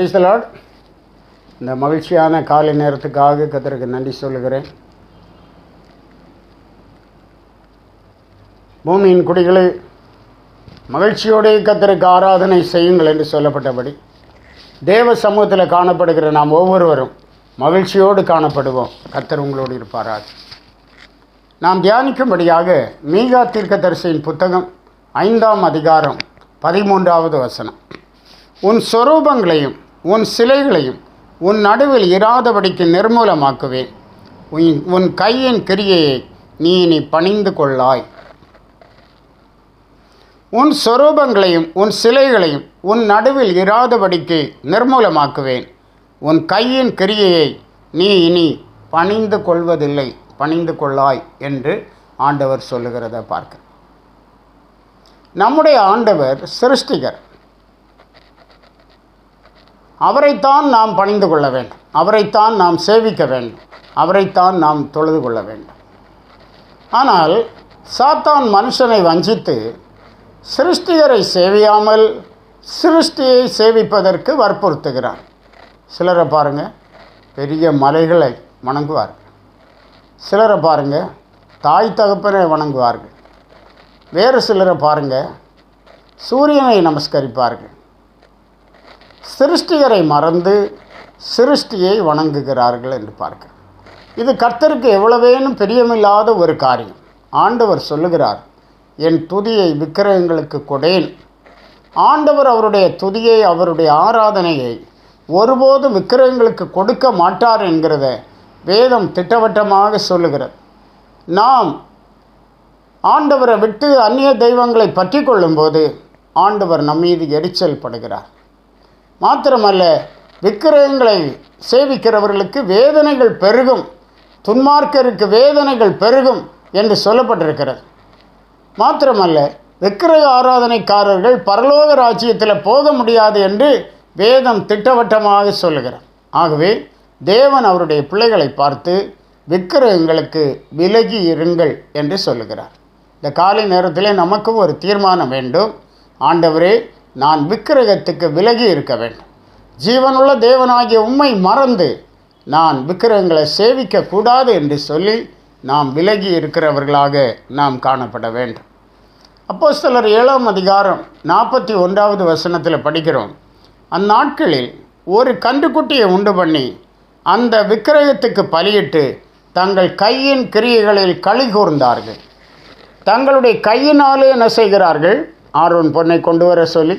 Price Lord இந்த மகிழ்ச்சியான காலை நேரத்துக்காக கத்தருக்கு நன்றி சொல்லுகிறேன். பூமியின் குடிகளை மகிழ்ச்சியோடே கத்திரக்கு ஆராதனை செய்யுங்கள் என்று சொல்லப்பட்டபடி தேவ சமூகத்தில் காணப்படுகிற நாம் ஒவ்வொருவரும் மகிழ்ச்சியோடு காணப்படுவோம். கத்தர் உங்களோடு இருப்பாராக. நாம் தியானிக்கும்படியாக மீகா தீர்க்கதரிசியின் புத்தகம் ஐந்தாம் அதிகாரம் பதிமூன்றாவது வசனம். உன் சொரூபங்களையும் உன் சிலைகளையும் உன் நடுவில் இராதபடிக்கு நிர்மூலமாக்குவேன். உன் உன் கையின் கிரியையை நீ இனி பணிந்து கொள்ளாய். உன் சொரூபங்களையும் உன் சிலைகளையும் உன் நடுவில் இராதபடிக்கு நிர்மூலமாக்குவேன். உன் கையின் கிரியையை நீ இனி பணிந்து கொள்வதில்லை பணிந்து கொள்ளாய் என்று ஆண்டவர் சொல்லுகிறத பார்க்க. நம்முடைய ஆண்டவர் சிருஷ்டிகர். அவரைத்தான் நாம் பணிந்து கொள்ள வேண்டும். அவரைத்தான் நாம் சேவிக்க வேண்டும். அவரைத்தான் நாம் தொழுது கொள்ள வேண்டும். ஆனால் சாத்தான் மனுஷனை வஞ்சித்து சிருஷ்டிகரை சேவியாமல் சிருஷ்டியை சேவிப்பதற்கு வற்புறுத்துகிறான் சிலரை பாருங்கள் பெரிய மலைகளை வணங்குவார்கள். சிலரை பாருங்கள் தாய் தகப்பனை வணங்குவார்கள். வேறு சிலரை பாருங்கள் சூரியனை நமஸ்கரிப்பார்கள். சிருஷ்டிகரை மறந்து சிருஷ்டியை வணங்குகிறார்கள் என்று பார்க்க இது கர்த்தருக்கு எவ்வளவேனும் பிரியமில்லாத ஒரு காரியம். ஆண்டவர் சொல்லுகிறார் என் துதியை விக்கிரகங்களுக்கு கொடேன் ஆண்டவர் அவருடைய துதியை அவருடைய ஆராதனையை ஒருபோதும் விக்கிரகங்களுக்கு கொடுக்க மாட்டார் என்கிறத வேதம் திட்டவட்டமாக சொல்லுகிறது. நாம் ஆண்டவரை விட்டு அந்நிய தெய்வங்களை பற்றி கொள்ளும்போது ஆண்டவர் நம்மீது எரிச்சல் படுகிறார் மாத்திரமல்ல விக்கிரகங்களை சேவிக்கிறவர்களுக்கு வேதனைகள் பெருகும். துன்மார்க்கருக்கு வேதனைகள் பெருகும் என்று சொல்லப்பட்டிருக்கிறது. மாத்திரமல்ல விக்கிரக ஆராதனைக்காரர்கள் பரலோக ராஜ்யத்தில் போக முடியாது என்று வேதம் திட்டவட்டமாக சொல்லுகிறார் ஆகவே தேவன் அவருடைய பிள்ளைகளை பார்த்து விக்கிரகங்களுக்கு விலகி இருங்கள் என்று சொல்லுகிறார். இந்த காலை நேரத்தில் நமக்கும் ஒரு தீர்மானம் வேண்டும். ஆண்டவரே நான் விக்கிரகத்துக்கு விலகி இருக்க வேண்டும். ஜீவனுள்ள தேவனாகிய உண்மை மறந்து நான் விக்கிரகங்களை சேவிக்கக்கூடாது என்று சொல்லி நாம் விலகி இருக்கிறவர்களாக நாம் காணப்பட வேண்டும். அப்போ சிலர் ஏழாம் அதிகாரம் நாற்பத்தி ஒன்றாவது வசனத்தில் படிக்கிறோம். அந்நாட்களில் ஒரு கன்றுக்குட்டியை உண்டு பண்ணி அந்த விக்கிரகத்துக்கு பலியிட்டு தங்கள் கையின் கிரியைகளில் களி கூர்ந்தார்கள். தங்களுடைய கையினாலே என்ன செய்கிறார்கள்? ஆர்வன் பொண்ணை கொண்டு வர சொல்லி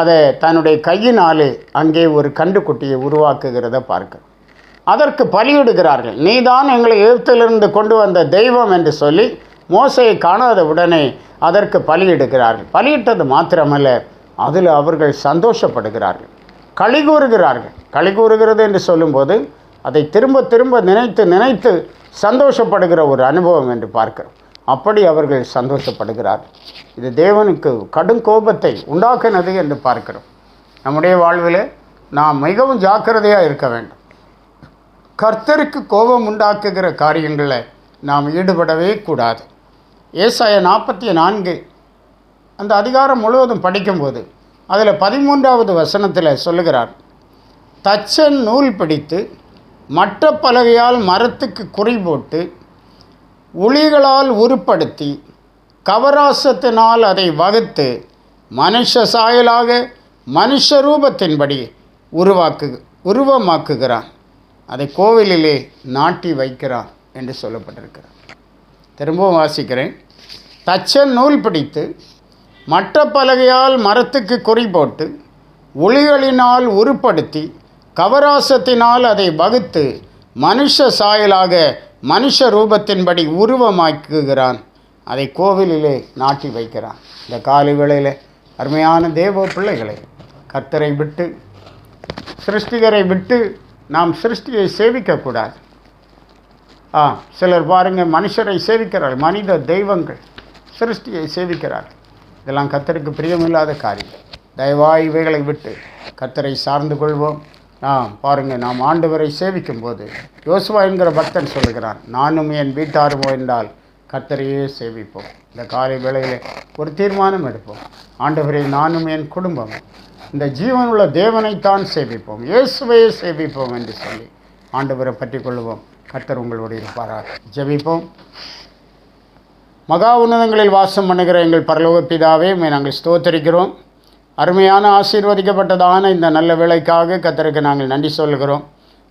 அதை தன்னுடைய கையினாலே அங்கே ஒரு கண்டுக்குட்டியை உருவாக்குகிறத பார்க்க. அதற்கு பலியிடுகிறார்கள். நீதான் எங்களை எழுத்திலிருந்து கொண்டு வந்த தெய்வம் என்று சொல்லி மோசையை காணாத உடனே அதற்கு பலியிடுகிறார்கள். பலியிட்டது மாத்திரமல்ல அதில் அவர்கள் சந்தோஷப்படுகிறார்கள். களி கூறுகிறார்கள் களி கூறுகிறது என்று சொல்லும்போது அதை திரும்ப திரும்ப நினைத்து நினைத்து சந்தோஷப்படுகிற ஒரு அனுபவம் என்று பார்க்கிறோம். அப்படி அவர்கள் சந்தோஷப்படுகிறார். இது தேவனுக்கு கடும் கோபத்தை உண்டாக்கினது என்று பார்க்கிறோம். நம்முடைய வாழ்வில் நாம் மிகவும் ஜாக்கிரதையாக இருக்க வேண்டும். கர்த்தருக்கு கோபம் உண்டாக்குகிற காரியங்களில் நாம் ஈடுபடவே கூடாது. ஏசாய நாற்பத்தி நான்கு அந்த அதிகாரம் முழுவதும் படிக்கும்போது அதில் பதிமூன்றாவது வசனத்தில் சொல்லுகிறார் தச்சன் நூல் பிடித்து மற்ற பலகையால் மரத்துக்கு குறி போட்டு உளிகளால் உருப்படுத்தி கவராசத்தினால் அதை வகுத்து மனுஷ சாயலாக மனுஷ ரூபத்தின்படி உருவாக்கு உருவமாக்குகிறான். அதை கோவிலிலே நாட்டி வைக்கிறான் என்று சொல்லப்பட்டிருக்கிறார் திரும்பவும் வாசிக்கிறேன். தச்சன் நூல் பிடித்து மற்ற பலகையால் மரத்துக்கு குறி போட்டு ஒளிகளினால் உருப்படுத்தி கவராசத்தினால் அதை வகுத்து மனுஷ சாயலாக மனுஷ ரூபத்தின்படி உருவமாக்குகிறான். அதை கோவிலிலே நாட்டி வைக்கிறான். இந்த காலை வேளையில் அருமையான தேவ பிள்ளைகளை கர்த்தரை விட்டு சிருஷ்டிகரை விட்டு நாம் சிருஷ்டியை சேவிக்கக்கூடாது. ஆ சிலர் பாருங்கள் மனுஷரை சேவிக்கிறார்கள் மனித தெய்வங்கள் சிருஷ்டியை சேவிக்கிறார்கள். இதெல்லாம் கத்தருக்கு பிரியமில்லாத காரியம். தயவாய் இவைகளை விட்டு கத்தரை சார்ந்து கொள்வோம். ஆ பாருங்கள் நாம் ஆண்டவரை சேவிக்கும் போது யோசுவா என்கிற பக்தன் சொல்லுகிறான் நானும் என் வீட்டாருமோ என்றால் கர்த்தரையே சேவிப்போம். இந்த காலை வேளையில் ஒரு தீர்மானம் எடுப்போம். ஆண்டவரை நானும் என் குடும்பம் இந்த ஜீவனுள்ள தேவனைத்தான் சேவிப்போம். இயேசுவையே சேவிப்போம் என்று சொல்லி ஆண்டவரை பற்றி கொள்வோம் கர்த்தர் உங்களோடு இருப்பாராக. ஜெபிப்போம். மகா உன்னதங்களில் வாசம் பண்ணுகிற எங்கள் பரலோக பிதாவே நாங்கள் ஸ்தோத்தரிக்கிறோம். அருமையான ஆசீர்வதிக்கப்பட்டதான இந்த நல்ல வேலைக்காக கத்தருக்கு நாங்கள் நன்றி சொல்கிறோம்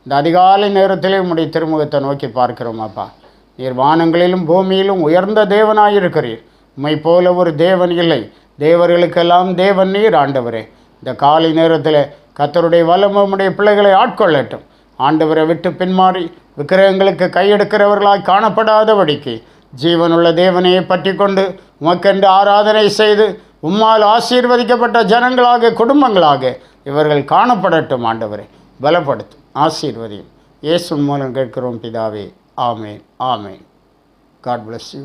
இந்த அதிகாலை நேரத்திலே உம்முடைய திருமுகத்தை நோக்கி பார்க்கிறோம் அப்பா. நீர் வானங்களிலும் பூமியிலும் உயர்ந்த தேவனாயிருக்கிறீர். உம்மை போல ஒரு தேவன் இல்லை. தேவர்களுக்கெல்லாம் தேவன் நீர் ஆண்டவரே. இந்த காலை நேரத்தில் கத்தருடைய வலம் உம்முடைய பிள்ளைகளை ஆட்கொள்ளட்டும். ஆண்டவரை விட்டு பின்மாறி விக்கிரகங்களுக்கு கையெடுக்கிறவர்களாய் காணப்படாதபடிக்கு ஜீவனுள்ள தேவனையை பற்றி கொண்டு உமக்கென்று ஆராதனை செய்து உம்மால் ஆசீர்வதிக்கப்பட்ட ஜனங்களாக குடும்பங்களாக இவர்கள் காணப்படட்டும் ஆண்டவரை. பலப்படுத்தும் ஆசீர்வதியும். இயேசு மூலம் கேட்கிறோம் பிதாவே. ஆமேன் ஆமேன். God bless you